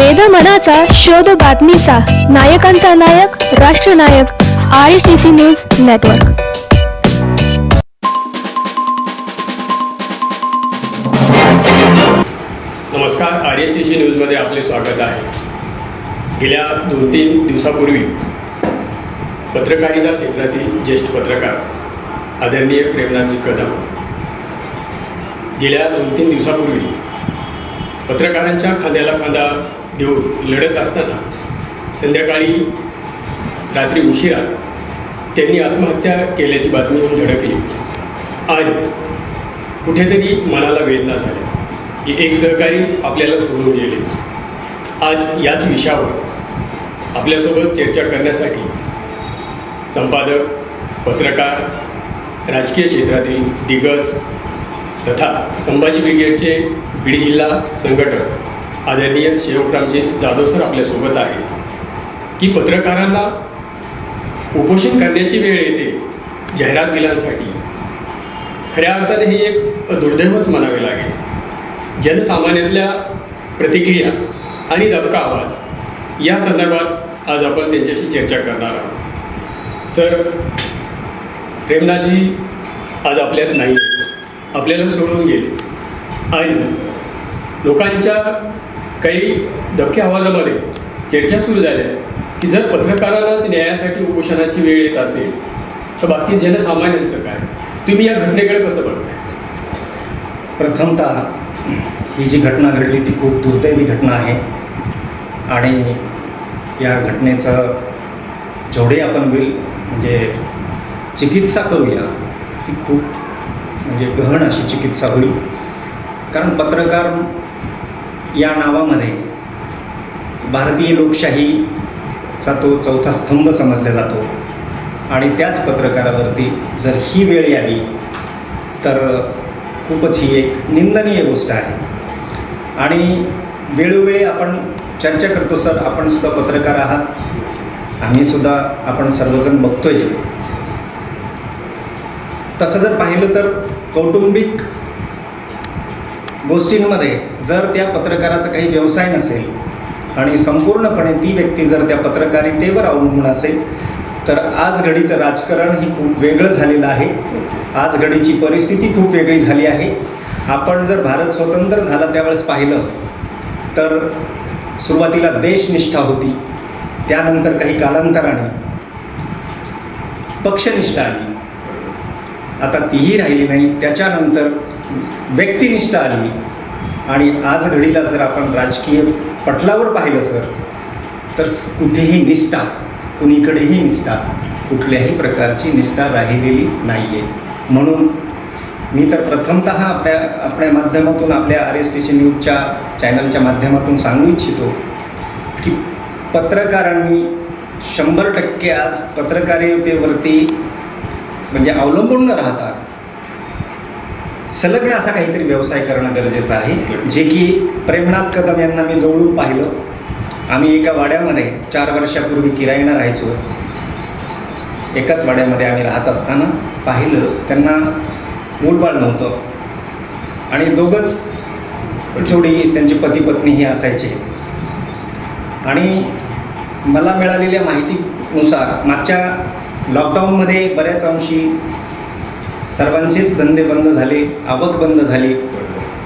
वेद मनाचा शोध बातमीचा. नायकांचा नायक राष्ट्रनायक I C C news network नमस्कार आर एस टी सी न्यूजमध्ये आपले स्वागत आहे. गेल्या दोन तीन दिवसापूर्वी पत्रकारिता क्षेत्रातील ज्येष्ठ पत्रकार आदरणीय प्रेमनाथजी कदम गेल्या दोन तीन दिवसापूर्वी पत्रकारांच्या खांद्याला खांदा घेऊन लढत असताना संध्याकाळी रात्री उशिरा त्यांनी आत्महत्या केल्याची बातमी येऊन धडकली आणि कुठेतरी मनाला वेदना झाल्या की एक सहकारी आपल्याला सोडून गेले. आज याच विषयावर आपल्यासोबत चर्चा करण्यासाठी संपादक पत्रकार राजकीय क्षेत्रातील दिग्गज तथा संभाजी ब्रिगेडचे बीड जिल्हा संघटक आदरणीय शेवकरामजी जाधव सर आपल्यासोबत आहे. की पत्रकारांना उपोषण करण्याची वेळ येते जाहिरात दिलांसाठी खऱ्या अर्थाने हे एक दुर्दैवच म्हणावे लागेल. जनसामान्यातल्या प्रतिक्रिया आणि दबका आवाज या संदर्भात आज आपण त्यांच्याशी चर्चा करणार आहोत. सर प्रेमनाथजी आज आपल्यात नाही. आपल्याला सोडून गेले. आणि लोकांच्या काही धक्के आवाजामध्ये चर्चा सुरू झाल्या की जर पत्रकारालाच न्यायासाठी उपोषणाची वेळ येत असेल तर बाकी जनसामान्यांचं काय? तुम्ही या घटनेकडे कसं बघताय? प्रथमतः ही जी घटना घडली ती खूप दुर्दैवी घटना आहे. आणि या घटनेचं जेवढे आपण विल म्हणजे चिकित्सा करूया ती खूप म्हणजे गहन अशी चिकित्सा होईल. कारण पत्रकार या नावामध्ये भारतीय लोकशाहीचा तो चौथा स्तंभ समजला जातो. आणि त्याच पत्रकारावरती जर ही वेळ आली तर खूपच ही एक निंदनीय गोष्ट आहे. आणि वेळोवेळी आपण चर्चा करतो सर आपण सुद्धा पत्रकार आहात? आम्ही सुद्धा आपण सर्वजण बघतोय. तसं जर पाहिलं तर कौटुंबिक गोष्टींमध्ये जर त्या पत्रकाराचा काही व्यवसाय नसेल आणि संपूर्णपणे ती व्यक्ती जर त्या पत्रकारितेवर अवलंबून असेल तर आज घडीचं राजकारण ही खूप वेगळं झालेलं आहे. आज घडीची परिस्थिती खूप वेगळी झाली आहे. आपण जर भारत स्वतंत्र झाला त्यावेळेस पाहिलं तर सुरुवातीला देशनिष्ठा होती. त्यानंतर काही कालांतराने पक्षनिष्ठा आली. आता तीही राहिली नाही. त्याच्यानंतर व्यक्तिनिष्ठा आली. आणि आज घडीला जर आपण राजकीय पटलावर पाहिलं सर तर कुठेही निष्ठा कुणीकडेही निष्ठा कुठल्याही प्रकारची निष्ठा राहिलेली नाही आहे म्हणून मी तर प्रथमतः आपल्या आपल्या माध्यमातून आपल्या आर एस टी सी न्यूजच्या चॅनलच्या माध्यमातून सांगू इच्छितो की पत्रकारांनी शंभर टक्के आज पत्रकारितेवरती म्हणजे अवलंबून न राहतात संलग्न असा काहीतरी व्यवसाय करणं गरजेचं आहे जे की प्रेमनाथ कदम यांना मी जवळून पाहिलं. आम्ही एका वाड्यामध्ये चार वर्षापूर्वी किरायना राहायचो. एकाच वाड्यामध्ये आम्ही राहत असताना पाहिलं त्यांना मूलबाळ नव्हतं. आणि दोघंच जोडी त्यांचे पती पत्नीही असायचे. आणि मला मिळालेल्या माहितीनुसार मागच्या लॉकडाऊनमध्ये बऱ्याच अंशी सर्वांचेच धंदे बंद झाले आवक बंद झाली.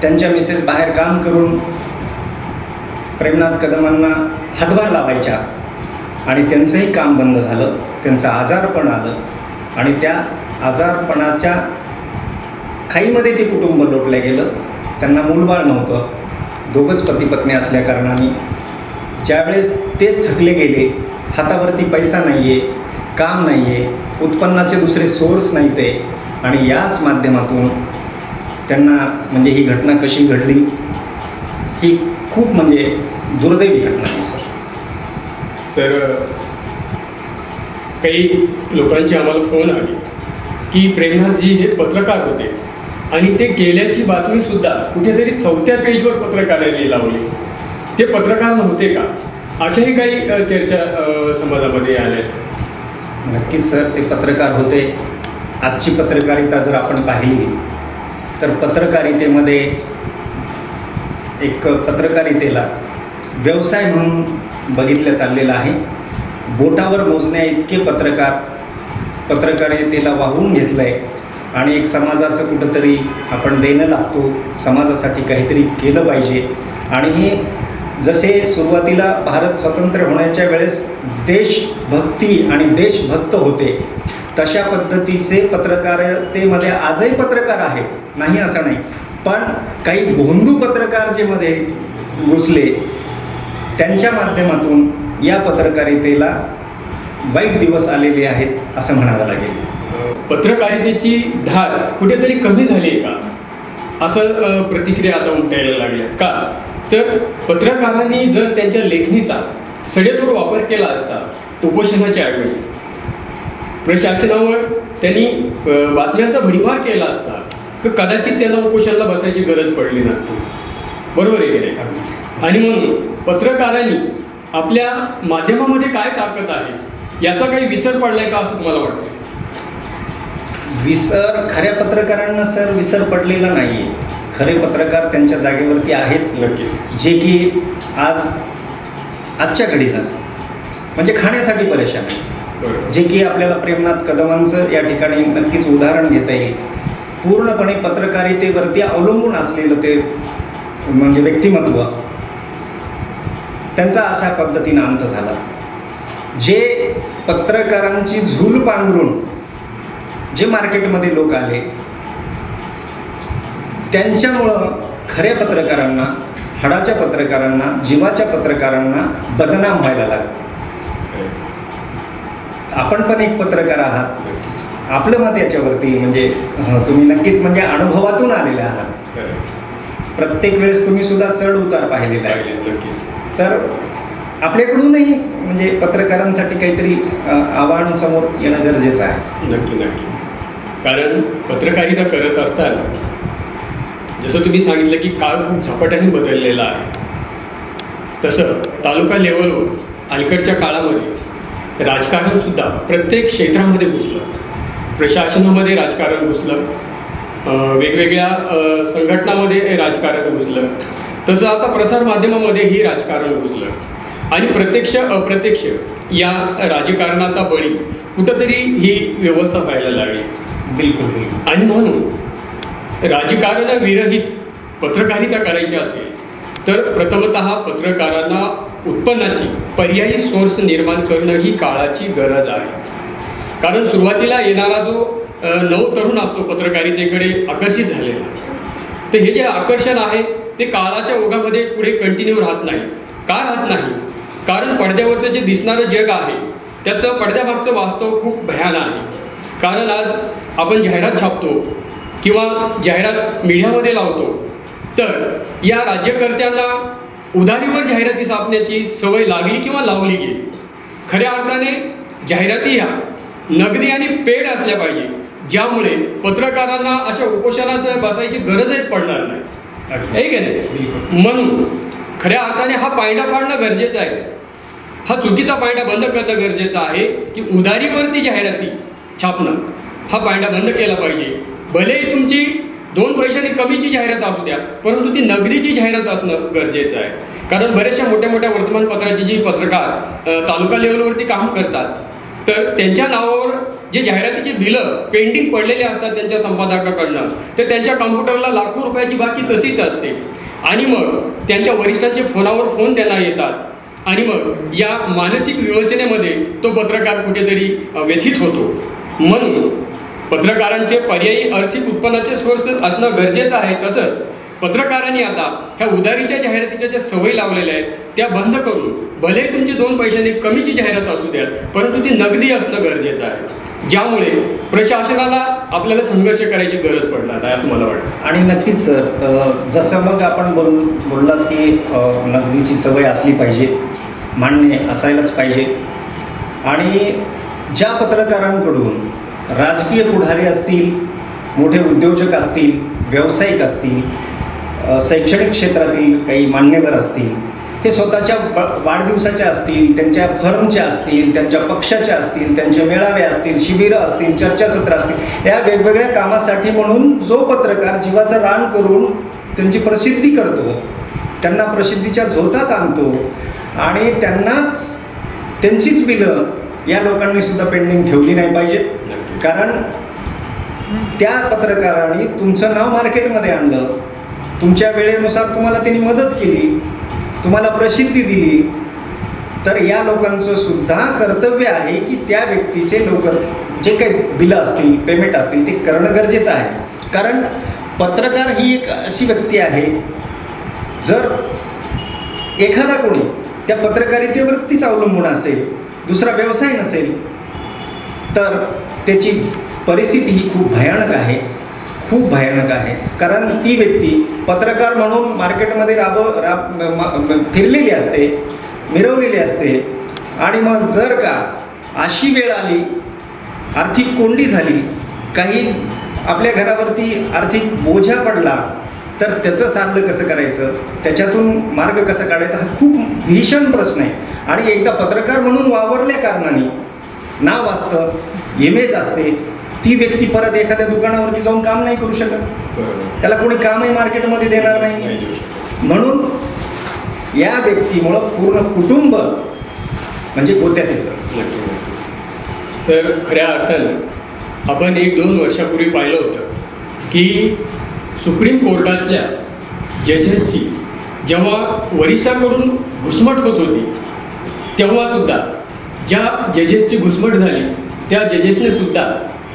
त्यांच्या मिसेस बाहेर काम करून प्रेमनाथ कदमांना हातभार लावायच्या आणि त्यांचंही काम बंद झालं त्यांचं आजारपण आलं आणि त्या आजारपणाच्या खाईमध्ये ते कुटुंब लोटलं गेलं. त्यांना मूलबाळ नव्हतं. दोघंच पती पत्नी ज्यावेळेस तेच थकले गेले हातावरती पैसा नाही आहे काम नाही आहे उत्पन्नाचे दुसरे सोर्स नाही ते आणि याच माध्यमातून त्यांना म्हणजे ही घटना कशी घडली ही खूप म्हणजे दुर्दैवी घटना आहे सर. सर काही लोकांची आम्हाला फोन आली की प्रेमनाथजी हे पत्रकार होते आणि ते गेल्याची बातमी सुद्धा कुठेतरी चौथ्या पेजवर पत्रकारांनी लावली. ते पत्रकार नव्हते का? अशाही काही चर्चा समाजामध्ये आल्या नक्कीच सर. ते पत्रकार होते. आजची पत्रकारिता जर आपण पाहिली तर पत्रकारितेमध्ये एक पत्रकारितेला व्यवसाय म्हणून बघितलं चाललेलं आहे. बोटावर मोजण्या इतके पत्रकार पत्रकारितेला वाहून घेतलं आहे आणि एक समाजाचं कुठंतरी आपण देणं लागतो समाजासाठी काहीतरी केलं पाहिजे. आणि हे जसे सुरुवातीला भारत स्वतंत्र होण्याच्या वेळेस देशभक्ती आणि देशभक्त होते तशा पद्धतीचे पत्रकारितेमध्ये आजही पत्रकार आहेत. नाही असं नाही. पण काही भोंदू पत्रकार जे मध्ये घुसले त्यांच्या माध्यमातून या पत्रकारितेला वाईट दिवस आलेले आहेत असं म्हणावं लागेल. पत्रकारितेची धार कुठेतरी कमी झाली आहे का? असं प्रतिक्रिया आता उमटायला लागल्या का? तर पत्रकारांनी जर त्यांच्या लेखणीचा सडेतोड वापर केला असता उपोषणाच्या ऐवजी प्रशासनावर त्यांनी बातम्यांचा भडीमार केला असता तर कदाचित त्यांना उपोषणाला बसायची गरज पडली नसती. बरोबर आहे की नाही? आणि म्हणून पत्रकारांनी आपल्या माध्यमामध्ये काय ताकद आहे याचा काही विसर पडलाय का असं तुम्हाला वाटतं? विसर खऱ्या पत्रकारांना सर विसर पडलेला नाहीये. खरे पत्रकार त्यांच्या जागेवरती आहेत. नक्कीच. जे की आज आजच्या घडीला म्हणजे खाण्यासाठी परेशान आहे जे की आपल्याला प्रेमनाथ कदमांचं या ठिकाणी नक्कीच उदाहरण घेता येईल. पूर्णपणे पत्रकारितेवरती अवलंबून असलेलं ते म्हणजे व्यक्तिमत्व त्यांचा अशा पद्धतीनं अंत झाला. जे पत्रकारांची झूल पांघरून जे मार्केटमध्ये लोक आले त्यांच्यामुळं खऱ्या पत्रकारांना हडाच्या पत्रकारांना जीवाच्या पत्रकारांना बदनाम व्हायला लागला. आपण पण एक पत्रकार आहात. आपलं मत याच्यावरती म्हणजे तुम्ही नक्कीच म्हणजे अनुभवातून आलेले आहात. प्रत्येक वेळेस तुम्ही सुद्धा चढ उतार पाहिलेला आहे. नक्कीच. तर आपल्याकडूनही म्हणजे पत्रकारांसाठी काहीतरी आव्हान समोर येणं गरजेचं आहे. नक्की नक्की. कारण पत्रकारिता करत असताना जसं तुम्ही सांगितलं की काळ खूप झपाट्याने बदललेला आहे. तसं तालुका लेवलवर अलीकडच्या काळामध्ये राजकारण सुद्धा प्रत्येक क्षेत्रामध्ये घुसलं. प्रशासनामध्ये राजकारण घुसलं. वेगवेगळ्या संघटनामध्ये राजकारण घुसलं. तसं आता प्रसारमाध्यमामध्येही राजकारण घुसलं. आणि प्रत्यक्ष अप्रत्यक्ष या राजकारणाचा बळी कुठंतरी ही व्यवस्था व्हायला लागली. बिलकुल बिलकुल. आणि म्हणून राजकारण विरहित पत्रकारिता करायची असेल तर प्रथमत पत्रकारांना उत्पन्नाची पर्यायी सोर्स निर्माण करणं ही काळाची गरज आहे. कारण सुरुवातीला येणारा जो नव तरुण असतो पत्रकारितेकडे आकर्षित झालेला तर हे जे आकर्षण आहे ते काळाच्या ओघामध्ये पुढे कंटिन्यू राहत नाही. का राहत नाही? कारण पडद्यावरचं जे दिसणारं जग आहे त्याचं पडद्यामागचं वास्तव खूप भयान आहे. कारण आज आपण जाहिरात छापतो किंवा जाहिरात मीडियामध्ये लावतो तर या राज्यकर्त्यांना उधारीवर जाहिराती छापण्याची सवय लागली किंवा लावली गेली? खऱ्या अर्थाने जाहिराती ह्या नगदी आणि पेड असल्या पाहिजे ज्यामुळे पत्रकारांना अशा उपोषणासह बसायची गरजच पडणार नाही. आहे की नाही? म्हणून खऱ्या अर्थाने हा पायंडा पाडणं गरजेचं आहे. हा चुकीचा पायंडा बंद करणं गरजेचं आहे की उधारीवरती जाहिराती छापणं. हा पायंडा बंद केला पाहिजे. भलेही तुमची दोन पैशाने कमीची जाहिरात असू द्या परंतु ती नगदीची जाहिरात असणं गरजेचं आहे. कारण बऱ्याचशा मोठ्या मोठ्या वर्तमानपत्राची जी पत्रकार तालुका लेवलवरती काम करतात तर त्यांच्या नावावर जे जाहिरातीचे बिलं पेंडिंग पडलेले असतात त्यांच्या संपादकाकडनं तर त्यांच्या कॉम्प्युटरला लाखो रुपयाची बाकी तशीच असते. आणि मग त्यांच्या वरिष्ठांचे फोनावर फोन त्यांना येतात. आणि मग या मानसिक विवेचनेमध्ये तो पत्रकार कुठेतरी व्यथित होतो. म्हणून पत्रकारांचे पर्यायी आर्थिक उत्पन्नाचे सोर्स असणं गरजेचं आहे. तसंच पत्रकारांनी आता ह्या उधारीच्या जाहिरातीच्या ज्या सवयी लावलेल्या आहेत त्या बंद करून भले तुमची दोन पैशांनी कमीची जाहिरात असू द्यात परंतु ती नगदी असणं गरजेचं आहे. ज्यामुळे प्रशासनाला आपल्याला संघर्ष करायची गरज पडणार आहे असं मला वाटतं. आणि नक्कीच सर जसं मग आपण बोल बोललात की नगदीची सवय असली पाहिजे मान्य असायलाच पाहिजे. आणि ज्या पत्रकारांकडून राजकीय पुढारी असतील मोठे उद्योजक असतील व्यावसायिक असतील शैक्षणिक क्षेत्रातील काही मान्यवर असतील ते स्वतःच्या वाढदिवसाच्या असतील त्यांच्या फर्मच्या असतील त्यांच्या पक्षाच्या असतील त्यांचे मेळावे असतील शिबिरं असतील चर्चासत्र असतील या वेगवेगळ्या कामासाठी म्हणून जो पत्रकार जीवाचं रान करून त्यांची प्रसिद्धी करतो त्यांना प्रसिद्धीच्या झोतात आणतो आणि त्यांनाच त्यांचीच बिलं या लोकांनी सुद्धा पेंडिंग ठेवली नाही पाहिजेत. कारण त्या पत्रकाराने तुमचं नाव मार्केटमध्ये आणलं. तुमच्या वेळेनुसार तुम्हाला त्यांनी मदत केली. तुम्हाला प्रसिद्धी दिली. तर या लोकांचं सुद्धा कर्तव्य आहे की त्या व्यक्तीचे लवकर जे काही बिलं असतील पेमेंट असतील ते करणं गरजेचं आहे. कारण पत्रकार ही एक अशी व्यक्ती आहे जर एखादा कोणी त्या पत्रकारितेवरतीच अवलंबून असेल दुसरा व्यवसाय नसेल तर त्याची परिस्थिती ही खूप भयानक आहे. खूप भयानक आहे. कारण ती व्यक्ती पत्रकार म्हणून मार्केटमध्ये राब राब फिरलेली असते मिरवलेली असते. आणि मग जर का अशी वेळ आली आर्थिक कोंडी झाली काही आपल्या घरावरती आर्थिक बोझा पडला तर त्याचं साधलं कसं करायचं? त्याच्यातून मार्ग कसा काढायचा? हा खूप भीषण प्रश्न आहे. आणि एकदा पत्रकार म्हणून वावरल्या कारणाने नाव असतं इमेज असते ती व्यक्ती परत एखाद्या दुकानावरती जाऊन काम नाही करू शकत त्याला कोणी कामही मार्केटमध्ये देणार नाही. म्हणून या व्यक्तीमुळं पूर्ण कुटुंब म्हणजे गोत्यात येतं. सर खऱ्या अर्थानं आपण एक दोन वर्षापूर्वी पाहिलं होतं की सुप्रीम कोर्टातल्या जजेसची जेव्हा वरिष्ठाकडून घुसमट होत होती तेव्हा सुद्धा ज्या जजेसची घुसमट झाली त्या जजेसने सुद्धा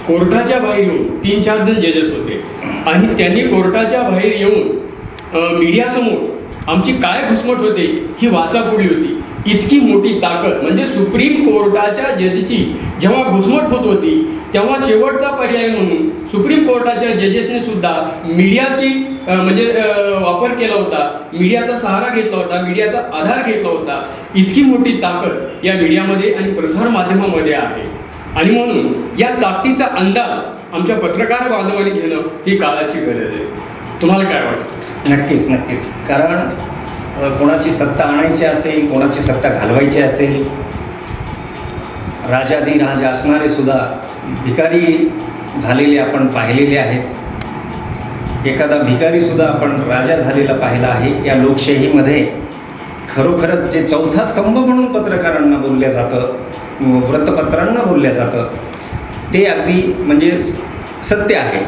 कोर्टाच्या बाहेर येऊन तीन चार जण जजेस होते. आणि त्यांनी कोर्टाच्या बाहेर येऊन मीडियासमोर आमची काय घुसमट होते ही वाचा फोडली होती. इतकी मोठी ताकद म्हणजे सुप्रीम कोर्टाच्या जजची जेव्हा घुसमट होत होती तेव्हा शेवटचा पर्याय म्हणून सुप्रीम कोर्टाच्या जजेसने सुद्धा मीडियाची म्हणजे वापर केला होता. मीडियाचा सहारा घेतला होता मीडियाचा आधार घेतला होता. इतकी मोठी ताकद या मीडियामध्ये आणि प्रसार माध्यमामध्ये आहे. आणि म्हणून या ताकदीचा अंदाज आमच्या पत्रकार बांधवांनी घेणं ही काळाची गरज आहे. तुम्हाला काय वाटतं? नक्कीच नक्कीच. कारण कोणाची सत्ता आणायची असेल कोणाची सत्ता घालवायची असेल राजाधिराज असणारे सुद्धा भिकारी झालेले आपण पाहिलेले आहेत. एखादा भिकारी सुद्धा आपण राजा झालेला पाहिला आहे या लोकशाहीमध्ये खरोखरच जे चौथा स्तंभ म्हणून पत्रकारांना बोलल्या जातं वृत्तपत्रांना बोलल्या जातं ते अगदी म्हणजे सत्य आहे.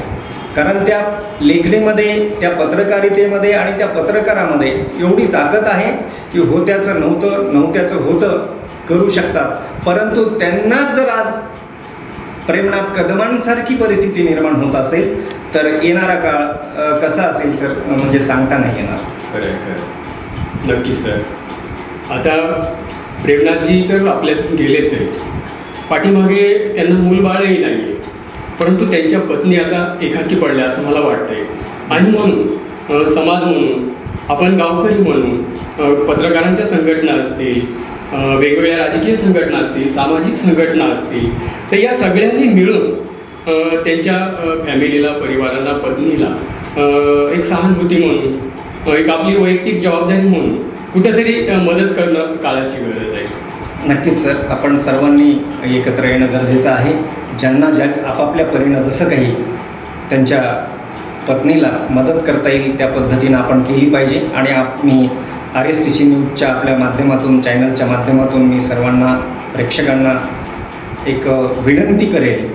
कारण त्या लेखणीमध्ये त्या पत्रकारितेमध्ये आणि त्या पत्रकारामध्ये एवढी ताकद आहे की होत्याचं नव्हतं नव्हत्याचं होतं करू शकतात. परंतु त्यांनाच जर आज प्रेमनाथ कदमांसारखी परिस्थिती निर्माण होत असेल तर येणारा काळ कसा असेल सर? म्हणजे सांगता नाही येणार. खरं खरं नक्की सर. आता प्रेमनाथजी तर आपल्यातून गेलेच आहेत. पाठीमागे त्यांना मूलबाळही नाही आहे परंतु त्यांच्या पत्नी आता एकाकी पडल्या असं मला वाटतंय. आणि म्हणून समाज म्हणून आपण गावकरी म्हणून पत्रकारांच्या संघटना असतील वेगवेगळ्या राजकीय संघटना असतील सामाजिक संघटना असतील तर या सगळ्यांनी मिळून त्यांच्या फॅमिलीला परिवाराला पत्नीला एक सहानुभूती म्हणून एक आपली वैयक्तिक जबाबदारी म्हणून कुठेतरी मदत करणं काळाची गरज आहे. नक्कीच सर. आपण सर्वांनी एकत्र येणं गरजेचं आहे. ज्यांना ज्या आपापल्या परीनं जसं काही त्यांच्या पत्नीला मदत करता येईल त्या पद्धतीनं आपण केली पाहिजे आणि आप मी आर एस टी सी न्यूजच्या आपल्या माध्यमातून चॅनलच्या माध्यमातून मी सर्वांना प्रेक्षकांना एक विनंती करेल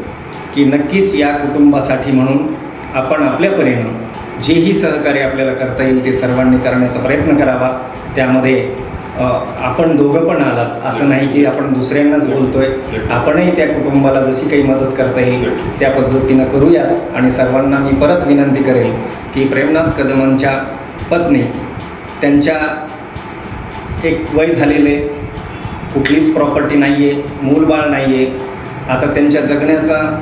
की नक्कीच या कुटुंबासाठी म्हणून आपण आपल्या परीनं जेही सहकार्य आपल्याला करता येईल ते सर्वांनी करण्याचा प्रयत्न करावा. त्यामध्ये आपण दोघं पण आलात. असं नाही की आपण दुसऱ्यांनाच बोलतोय. आपणही त्या कुटुंबाला जशी काही मदत करता येईल त्या पद्धतीनं करूयात. आणि सर्वांना मी परत विनंती करेल की प्रेमनाथ कदमांच्या पत्नी त्यांच्या एक वय झालेले कुठलीच प्रॉपर्टी नाही आहे मूलबाळ नाही आहे आता त्यांच्या जगण्याचा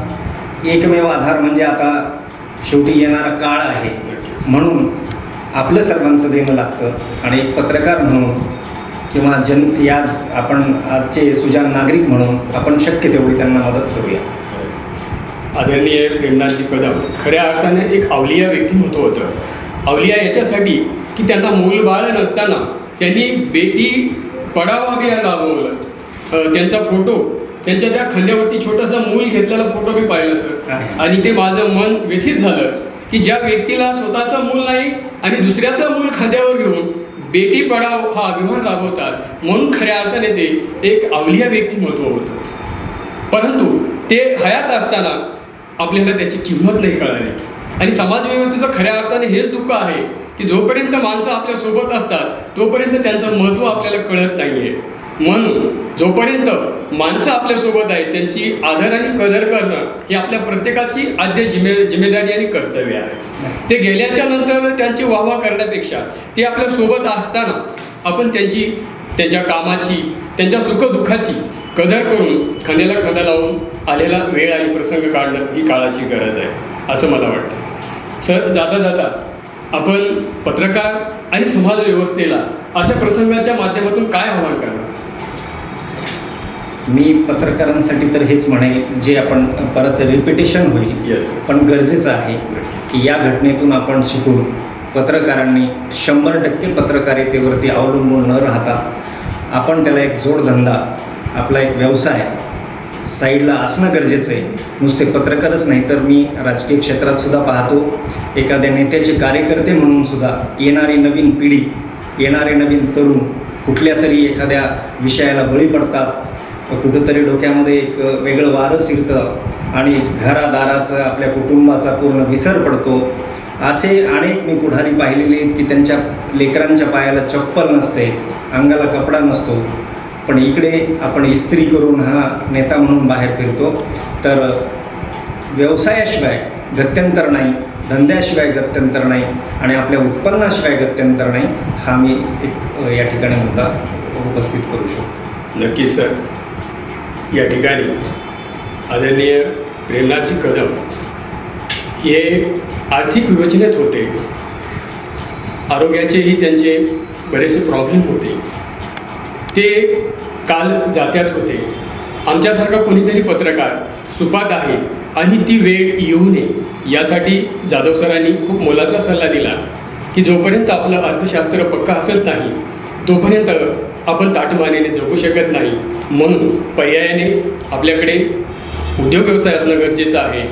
एकमेव आधार म्हणजे आता शेवटी येणारा काळ आहे. म्हणून आपलं सर्वांचं देणं लागतं. आणि एक पत्रकार म्हणून किंवा जन या आपण आजचे सुजान नागरिक म्हणून आपण शक्य तेवढी त्यांना मदत करूया. आदरणीय प्रेमनाथजी कदम खऱ्या अर्थाने एक अवलिया व्यक्तिमत्व होतं. अवलिया याच्यासाठी की त्यांना मूलबाळ नसताना त्यांनी बेटी पडावा राबवलं अ, त्यांचा फोटो त्यांच्या त्या खांद्यावरती छोटासा मूल घेतलेला फोटो मी पाहिला सर. आणि ते माझं मन व्यथित झालं की ज्या व्यक्तीला स्वतःचं मूल नाही आणि दुसऱ्याचं मूल खांद्यावर घेऊन बेटी पढाव हा अभिमान राबवतात म्हणून खऱ्या अर्थाने ते एक अवलिया व्यक्तिमत्व होतं. परंतु ते हयात असताना आपल्याला त्याची किंमत नाही कळाली. आणि समाज व्यवस्थेचं खऱ्या अर्थाने हेच दुःख आहे की जोपर्यंत माणसं आपल्यासोबत असतात तोपर्यंत त्यांचं महत्त्व आपल्याला कळत नाहीये. म्हणून जोपर्यंत माणसं आपल्यासोबत आहेत त्यांची आदर आणि कदर करणं ही आपल्या प्रत्येकाची आद्य जिम्मे जिम्मेदारी आणि कर्तव्य आहे. ते गेल्याच्यानंतर त्यांची वाहवा करण्यापेक्षा ते आपल्यासोबत असताना आपण त्यांची त्यांच्या कामाची त्यांच्या सुखदुःखाची कदर करून खांद्याला खांदा लावून आलेला वेळ आणि प्रसंग काढणं ही काळाची गरज आहे असं मला वाटतं. सर जाता जाता आपण पत्रकार आणि समाज व्यवस्थेला अशा प्रसंगाच्या माध्यमातून काय आव्हान करणार? मी पत्रकारांसाठी तर हेच म्हणेल जे आपण परत रिपिटेशन होईल येस पण गरजेचं आहे की या घटनेतून आपण शिकून पत्रकारांनी शंभर टक्के पत्रकारितेवरती अवलंबून न राहता आपण त्याला एक जोडधंदा आपला एक व्यवसाय साईडला असणं गरजेचं आहे. नुसते पत्रकारच नाही तर मी राजकीय क्षेत्रात सुद्धा पाहतो. एखाद्या नेत्याचे कार्यकर्ते म्हणून सुद्धा येणारी नवीन पिढी येणारे नवीन तरुण कुठल्या तरी एखाद्या विषयाला बळी पडतात. कुठंतरी डोक्यामध्ये एक वेगळं वारं शिरतं आणि घरादाराचं आपल्या कुटुंबाचा पूर्ण विसर पडतो. असे अनेक मी पुढारी पाहिलेले आहेत की त्यांच्या लेकरांच्या पायाला चप्पल नसते अंगाला कपडा नसतो. पण इकडे आपण इस्त्री करून हा नेता म्हणून बाहेर फिरतो. तर व्यवसायाशिवाय गत्यंतर नाही धंद्याशिवाय गत्यंतर नाही आणि आपल्या उत्पन्नाशिवाय गत्यंतर नाही हा मी एक या ठिकाणी मुद्दा उपस्थित करू शकतो. नक्की सर. या ठिकाणी आदरणीय प्रेमनाथजी कदम हे आर्थिक विवेचनेत होते. आरोग्याचेही त्यांचे बरेचसे प्रॉब्लेम होते. ते काल जात्यात होते. आमच्यासारखा कोणीतरी पत्रकार सुपात आहे आणि ती वेळ येऊ नये. यासाठी जाधव सरांनी खूप मोलाचा सल्ला दिला की जोपर्यंत आपलं अर्थशास्त्र पक्का असत नाही तोपर्यंत आपण ताटमानेने जगू शकत नाही. म्हणून पर्यायाने आपल्याकडे उद्योग व्यवसाय असणं गरजेचं आहे.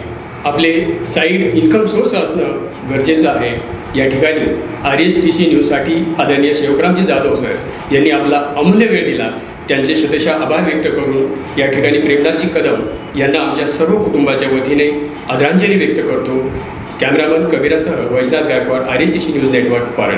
आपले साईड इन्कम सोर्स असणं गरजेचं आहे. या ठिकाणी आर एस टी सी न्यूजसाठी आदरणीय शिवरामजी जाधव सर यांनी आपला अमूल्य वेळ दिला. त्यांचे शतशा आभार व्यक्त करून या ठिकाणी प्रेमनाथजी कदम यांना आमच्या सर्व कुटुंबाच्या वतीने आदरांजली व्यक्त करतो. Cameraman कबीरासह Vaijnath Gaikwad R S T C news network पारण